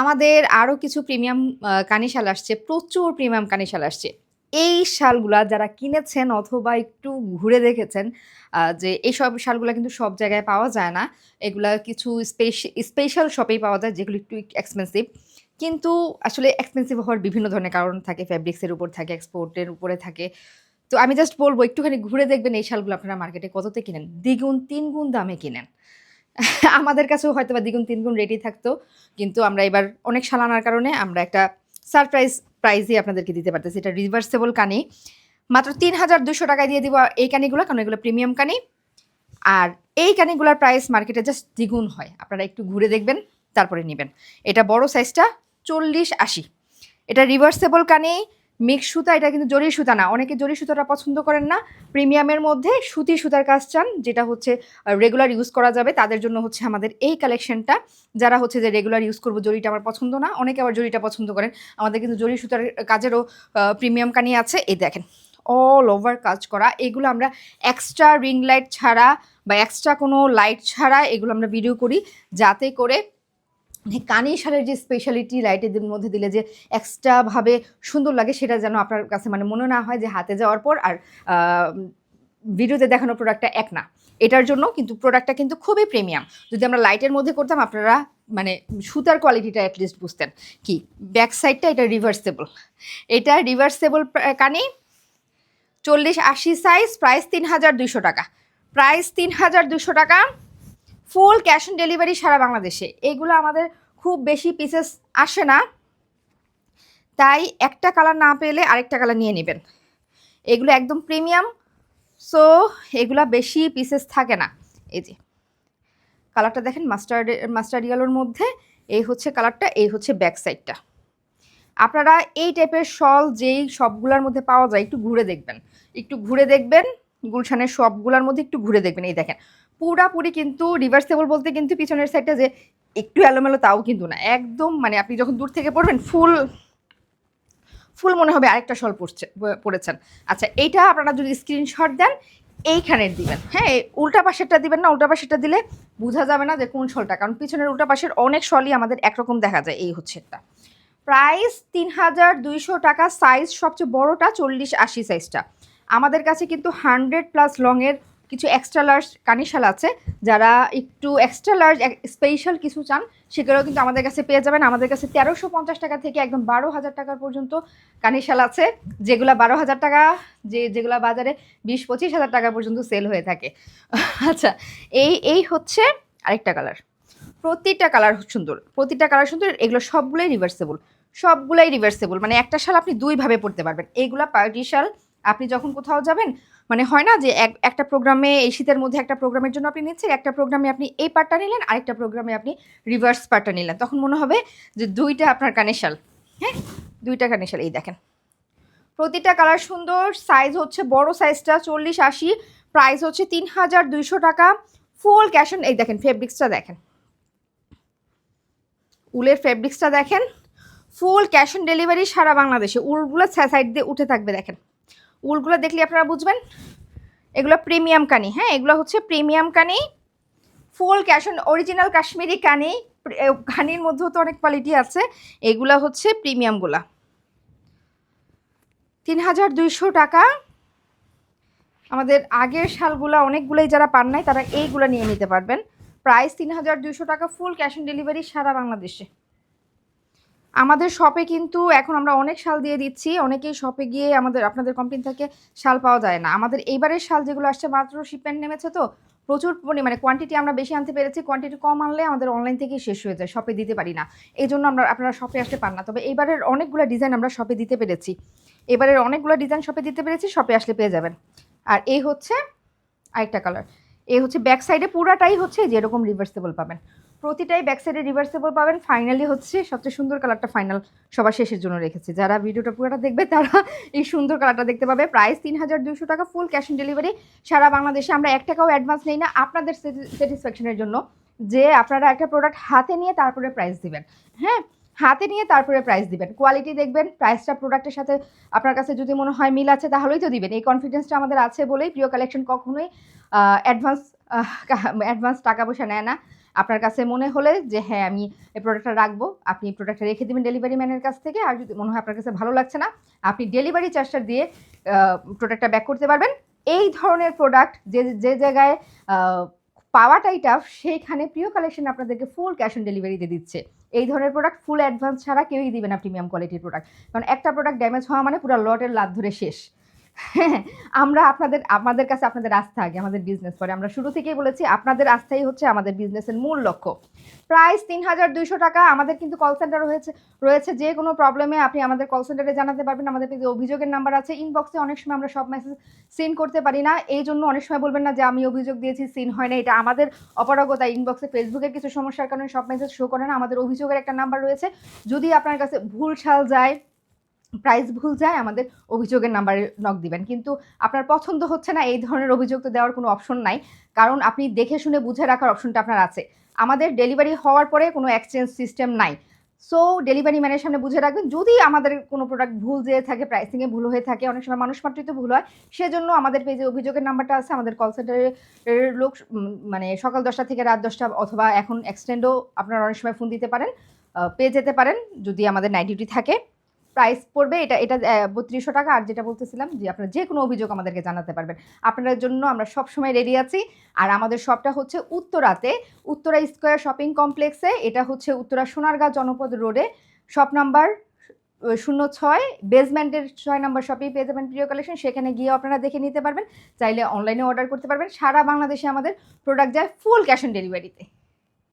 আমাদের আরও কিছু প্রিমিয়াম কানি শাল আসছে, প্রচুর প্রিমিয়াম কানি শাল আসছে। এই শালগুলা যারা কিনেছেন অথবা একটু ঘুরে দেখেছেন যে এইসব শালগুলা কিন্তু সব জায়গায় পাওয়া যায় না। এগুলা কিছু স্পেশাল শপেই পাওয়া যায়, যেগুলো একটু এক্সপেন্সিভ কিন্তু আসলে এক্সপেন্সিভ হওয়ার বিভিন্ন ধরনের কারণ থাকে ফ্যাব্রিক্সের উপর থাকে এক্সপোর্টের উপরে থাকে। তো আমি জাস্ট বলব, একটুখানি ঘুরে দেখবেন এই শালগুলো আপনারা মার্কেটে কততে কিনেন। দ্বিগুণ তিন গুণ দামে কিনেন। আমাদের কাছেও হয়তো বা দ্বিগুণ, তিনগুণ রেডি থাকতো। কিন্তু আমরা এবার অনেক সালানার কারণে আমরা একটা সারপ্রাইজ প্রাইজই আপনাদেরকে দিতে পারতেছি। এটা রিভার্সেবল কানি। মাত্র তিন হাজার দুশো টাকায় দিয়ে দিব এই কানিগুলো, কারণ এগুলো প্রিমিয়াম কানি। আর এই কানিগুলোর প্রাইস মার্কেটে জাস্ট দ্বিগুণ হয়। আপনারা একটু ঘুরে দেখবেন, তারপরে নেবেন। এটা বড় সাইজটা চল্লিশ আশি। এটা রিভার্সেবল কানি। মিক্স সুতা, এটা কিন্তু জরি সুতা না। অনেকে জরি সুতাটা পছন্দ করেন না। প্রিমিয়ামের মধ্যে সুতি সুতার কাজ চান, যেটা হচ্ছে রেগুলার ইউজ করা যাবে। তাদের জন্য হচ্ছে আমাদের এই কালেকশনটা যারা হচ্ছে যে রেগুলার ইউজ করব, জরিটা আমার পছন্দ না, অনেকে আবার জরিটা পছন্দ করেন। আমাদের কিন্তু জরি সুতার কাজেরও প্রিমিয়াম কানি আছে। এই দেখেন অল ওভার কাজ করা। এগুলো আমরা এক্সট্রা রিং লাইট ছাড়া বা এক্সট্রা কোনো লাইট ছাড়া এগুলো আমরা ভিডিও করি, যাতে করে কানি সারের যে স্পেশালিটি লাইটের মধ্যে দিলে যে এক্সট্রাভাবে সুন্দর লাগে, সেটা যেন আপনার কাছে মানে মনে না হয় যে হাতে যাওয়ার পর আর ভিডিওতে দেখানো প্রোডাক্টটা এক না। এটার জন্য কিন্তু প্রোডাক্টটা কিন্তু খুবই প্রিমিয়াম যদি আমরা লাইটের মধ্যে করতাম, আপনারা মানে সুতার কোয়ালিটিটা অ্যাটলিস্ট বুঝতেন। কি? ব্যাক সাইডটা এটা রিভার্সেবল এটা রিভার্সেবল কানি চল্লিশ আশি সাইজ প্রাইস তিন হাজার দুশো টাকা। প্রাইস তিন হাজার দুশো টাকা। ফুল ক্যাশ অন ডেলিভারি সারা বাংলাদেশে। এগুলো আমাদের খুব বেশি পিসেস আসে না। তাই একটা কালার না পেলে আরেকটা কালার নিয়ে নেবেন। এগুলো একদম প্রিমিয়াম সো এগুলা বেশি পিসেস থাকে না। এই যে কালারটা দেখেন মাস্টার্ড মাস্টার্ড ইয়েলোর মধ্যে, এই হচ্ছে কালারটা এই হচ্ছে ব্যাক সাইডটা আপনারা এই টাইপের শল যেই সবগুলোর মধ্যে পাওয়া যায়, একটু ঘুরে দেখবেন। একটু ঘুরে দেখবেন, গুলশানের সবগুলোর মধ্যে একটু ঘুরে দেখবেন। এই দেখেন পুরাপুরি কিন্তু রিভার্সেবল বলতে কিন্তু পিছনের সাইডটা যে একটু এলোমেলো তাও কিন্তু না। একদম মানে আপনি যখন দূর থেকে পড়বেন ফুল ফুল মনে হবে আরেকটা শল পড়ছে পড়েছেন। আচ্ছা এইটা আপনারা যদি স্ক্রিনশট দেন এইখানের দিবেন। হ্যাঁ উল্টা পাশেরটা দিবেন না, উল্টা পাশেরটা দিলে বোঝা যাবে না যে কোন শলটা কারণ পিছনের উল্টা পাশের অনেক শলই আমাদের একরকম দেখা যায় এই হচ্ছে একটা। প্রাইস তিন হাজার দুইশো টাকা সাইজ সবচেয়ে বড়টা চল্লিশ আশি সাইজটা আমাদের কাছে কিন্তু হান্ড্রেড প্লাস লংয়ের কিছু এক্সট্রা লার্জ কানিশাল আছে, যারা একটু এক্সট্রা লার্জ স্পেশাল কিছু চান, সেগুলোও কিন্তু আমাদের কাছে পেয়ে যাবেন। আমাদের কাছে তেরোশো পঞ্চাশ টাকা থেকে একদম বারো হাজার টাকার পর্যন্ত কানিশাল আছে, যেগুলো বারো হাজার টাকা, যে, যেগুলো বাজারে বিশ পঁচিশ হাজার টাকা পর্যন্ত সেল হয়ে থাকে। আচ্ছা এই এই হচ্ছে আরেকটা কালার প্রতিটা কালার সুন্দর, প্রতিটা কালার সুন্দর, এগুলো সবগুলোই রিভার্সেবল সবগুলাই রিভার্সেবল মানে একটা শাল আপনি দুইভাবে পড়তে পারবেন। এইগুলা পার্টি শাল আপনি যখন কোথাও যাবেন মানে হয় না যে এক, একটা প্রোগ্রামে এই শীতের মধ্যে একটা প্রোগ্রামের জন্য আপনি নিচ্ছেন, একটা প্রোগ্রামে আপনি এই পার্টটা নিলেন, আরেকটা প্রোগ্রামে আপনি রিভার্স পার্টটা নিলেন। তখন মনে হবে যে দুইটা আপনার কানে শাল হ্যাঁ? দুইটা কানে শাল এই দেখেন। প্রতিটা কালার সুন্দর সাইজ হচ্ছে বড় সাইজটা চল্লিশ আশি প্রাইস হচ্ছে তিন হাজার দুইশো টাকা ফুল ক্যাশ অন এই দেখেন ফেব্রিক্সটা দেখেন। উলের ফেব্রিক্সটা দেখেন ফুল ক্যাশ অন ডেলিভারি সারা বাংলাদেশে। উলগুলো সাইড দিয়ে উঠে থাকবে, দেখেন। উলগুলো দেখলে আপনারা বুঝবেন। এগুলো প্রিমিয়াম কানি হ্যাঁ? এগুলো হচ্ছে প্রিমিয়াম কানি, full cash on original Kashmiri কানি কানির মধ্যেও তো অনেক কোয়ালিটি আছে। এগুলো হচ্ছে প্রিমিয়ামগুলা। তিন হাজার দুইশো টাকা। আমাদের আগের শালগুলা অনেকগুলোই যারা পান নাই, তারা এইগুলা নিয়ে নিতে পারবেন। প্রাইস তিন হাজার দুইশো টাকা, ফুল ক্যাশ অন ডেলিভারি সারা বাংলাদেশে। আমাদের শপে কিন্তু এখন আমরা অনেক শাল দিয়ে দিচ্ছি, অনেকেই শপে গিয়ে আমাদের, আপনাদের কোম্পানি থেকে শাল পাওয়া যায় না। আমাদের এইবারের শাল যেগুলো আসছে, মাত্র শিপমেন্ট নেমেছে তো, প্রচুর পরিমাণে কোয়ান্টিটি আমরা বেশি আনতে পেরেছি কোয়ান্টিটি কম আনলে আমাদের অনলাইন থেকেই শেষ হয়ে যায় শপে দিতে পারি না। এই জন্য আমরা, আপনারা শপে আসতে পান না। তবে এইবারের অনেকগুলো ডিজাইন আমরা শপে দিতে পেরেছি। এবারের অনেকগুলো ডিজাইন শপে দিতে পেরেছি শপে আসলে পেয়ে যাবেন। আর এই হচ্ছে আরেকটা কালার এই হচ্ছে ব্যাক সাইডে পুরাটাই হচ্ছে যে এরকম রিভার্সেবল পাবেন। প্রতিটাই ব্যাক সাইডে রিভার্সেবল পাবেন। ফাইনালি হচ্ছে সবচেয়ে সুন্দর কালারটা ফাইনাল সবার শেষের জন্য রেখেছি। যারা ভিডিওটা পুরোটা দেখবে, তারা এই সুন্দর কালারটা দেখতে পাবে। প্রাইস তিন হাজার দুশো টাকা ফুল ক্যাশ অন ডেলিভারি সারা বাংলাদেশে আমরা এক টাকাও অ্যাডভান্স নেই না, আপনাদের স্যাটিসফ্যাকশনের জন্য। যে আপনারা একটা প্রোডাক্ট হাতে নিয়ে তারপরে প্রাইস দিবেন। হ্যাঁ হাতে নিয়ে তারপরে প্রাইস দিবেন। কোয়ালিটি দেখবেন প্রাইসটা প্রোডাক্টের সাথে আপনার কাছে যদি মনে হয় মিল আছে, তাহলেই তো দিবেন। এই কনফিডেন্সটা আমাদের আছে বলেই প্রিয় কালেকশন কখনোই অ্যাডভান্স অ্যাডভান্স টাকা পয়সা নেয় না। আপনার কাছে মনে হলে যে হ্যাঁ আমি এই প্রোডাক্টটা রাখব, আপনি প্রোডাক্টটা রেখে দেবেন ডেলিভারি ম্যানের কাছ থেকে, আর যদি মনে হয় আপনার কাছে ভালো লাগছে না, আপনি ডেলিভারি চার্জটা দিয়ে প্রোডাক্টটা ব্যাক করতে পারবেন। এই ধরনের প্রোডাক্ট যে যে জায়গায় পাওয়াটাই টাফ সেইখানে প্রিয় কালেকশন আপনাদেরকে ফুল ক্যাশ অন ডেলিভারি দিয়ে দিচ্ছে। এই ধরনের প্রোডাক্ট ফুল অ্যাডভান্স ছাড়া কেউই দিবে না প্রিমিয়াম কোয়ালিটির প্রোডাক্ট কারণ একটা প্রোডাক্ট ড্যামেজ হওয়া মানে পুরো লটের লাভ ধরে শেষ। আমরা আপনাদের, আমাদের কাছে আপনাদের আস্থা আগে, আমাদের বিজনেস পরে। আমরা শুরু থেকেই বলেছি, আপনাদের আস্থাই হচ্ছে আমাদের বিজনেসের মূল লক্ষ্য। প্রাইস তিন হাজার দুইশো টাকা, আমাদের কিন্তু কল সেন্টার রয়েছে রয়েছে। যে কোনো প্রবলেমে আপনি আমাদের কল সেন্টারে জানাতে পারবেন, আমাদের অভিযোগের নাম্বার আছে। ইনবক্সে অনেক সময় আমরা সব মেসেজ সিন করতে পারি না। এই জন্য অনেক সময় বলবেন না যে, আমি অভিযোগ দিয়েছি সিন হয় না। এটা আমাদের অপারগতা। ইনবক্সে ফেসবুকের কিছু সমস্যার কারণে সব মেসেজ শো করে না। আমাদের অভিযোগের একটা নাম্বার রয়েছে। যদি আপনার কাছে ভুল ছাল যায় প্রাইস ভুল যায়, আমাদের অভিযোগের নাম্বারে নক দিবেন। কিন্তু আপনার পছন্দ হচ্ছে না, এই ধরনের অভিযোগ তো দেওয়ার কোনো অপশন নাই। কারণ আপনি দেখে শুনে বুঝে রাখার অপশনটা আপনার আছে। আমাদের ডেলিভারি হওয়ার পরে কোনো এক্সচেঞ্জ সিস্টেম নাই। সো ডেলিভারি ম্যানের সামনে বুঝে রাখবেন, যদি আমাদের কোনো প্রোডাক্ট ভুল যেয়ে থাকে প্রাইসিংয়ে ভুল হয়ে থাকে, অনেক সময় মানুষ মাত্রই তো ভুল হয়, সেজন্য আমাদের পেজে অভিযোগের নাম্বারটা আছে, আমাদের কল সেন্টারের লোক মানে সকাল দশটা থেকে রাত দশটা অথবা এখন এক্সটেন্ডও আপনারা অনেক সময় ফোন দিতে পারেন পেয়ে যেতে পারেন, যদি আমাদের নাইট ডিউটি থাকে। প্রাইস পড়বে, এটা এটা বত্রিশশো টাকা। আর যেটা বলতেছিলাম যে, আপনারা যে কোনো অভিযোগ আমাদেরকে জানাতে পারবেন। আপনাদের জন্য আমরা সব সময় রেডি আছি। আর আমাদের শপটা হচ্ছে উত্তরাতে, উত্তরা স্কোয়ার শপিং কমপ্লেক্সে এটা হচ্ছে উত্তরা সোনারগাঁ জনপদ রোডে শপ নাম্বার শূন্য ছয় বেসমেন্টের ছয় নম্বর শপেই পেয়ে যাবেন প্রিয় কালেকশন সেখানে গিয়ে আপনারা দেখে নিতে পারবেন। চাইলে অনলাইনে অর্ডার করতে পারবেন। সারা বাংলাদেশে আমাদের প্রোডাক্ট যায় ফুল ক্যাশ অন ডেলিভারিতে